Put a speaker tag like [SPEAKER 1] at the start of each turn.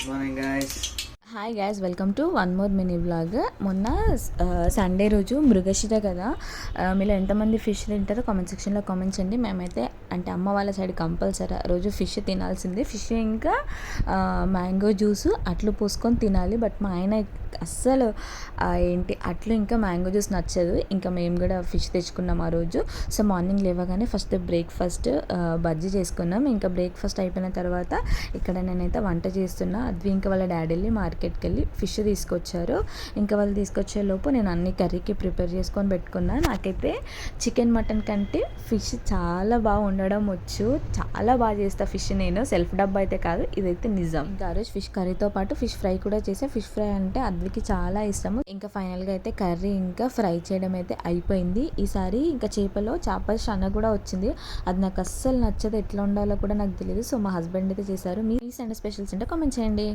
[SPEAKER 1] Good morning guys
[SPEAKER 2] hi guys welcome to one more mini vlog మొన్న uh, Sunday రోజు మృగశిర కదా. మీరు మీలో ఎంతమంది ఫిష్ తింటారో కామెంట్ సెక్షన్లో కామెంట్స్ అండి మేమైతే అంటే అమ్మ వాళ్ళ సైడ్ కంపల్సరీ రోజు ఫిష్ తినాల్సిందే. ఫిష్ ఇంకా uh, మ్యాంగో జ్యూస్ అట్లు పోసుకొని తినాలి. బట్ మా ఆయన అస్సలు ఏంటి అట్లు ఇంకా మ్యాంగో జ్యూస్ నచ్చదు. ఇంకా మేము కూడా ఫిష్ తెచ్చుకున్నాం ఆ రోజు. సో మార్నింగ్ లేవగానే ఫస్ట్ బ్రేక్ఫాస్ట్ బజ్జీ చేసుకున్నాం. ఇంకా బ్రేక్ఫాస్ట్ అయిపోయిన తర్వాత ఇక్కడ నేనైతే వంట చేస్తున్నా. అద్వి ఇంకా వాళ్ళ డాడీ వెళ్ళి మార్కెట్కి వెళ్ళి ఫిష్ తీసుకొచ్చారు. ఇంకా వాళ్ళు తీసుకొచ్చే లోపు నేను అన్ని కర్రీకి ప్రిపేర్ చేసుకొని పెట్టుకున్నా. నాకైతే చికెన్ మటన్ కంటే ఫిష్ చాలా బాగా ఉండడం వచ్చు. చాలా బాగా చేస్తా ఫిష్ నేను. సెల్ఫ్ డబ్బా అయితే కాదు. ఇదైతే నిజం. ఇంకా ఆ రోజు ఫిష్ కర్రీతో పాటు ఫిష్ ఫ్రై కూడా చేసా. ఫిష్ ఫ్రై అంటే అద్వికి చాలా ఇష్టము. ఇంకా ఫైనల్గా అయితే కర్రీ ఇంకా ఫ్రై చేయడం అయితే అయిపోయింది. ఈసారి ఇంకా చేపలో చేపల షన కూడా వచ్చింది. అది నాకు అస్సలు నచ్చదు. ఎట్లా ఉండాలో కూడా నాకు తెలియదు సో మా హస్బెండ్ అయితే చేశారు. మీ సండే స్పెషల్స్ అంటే కామెంట్ చేయండి.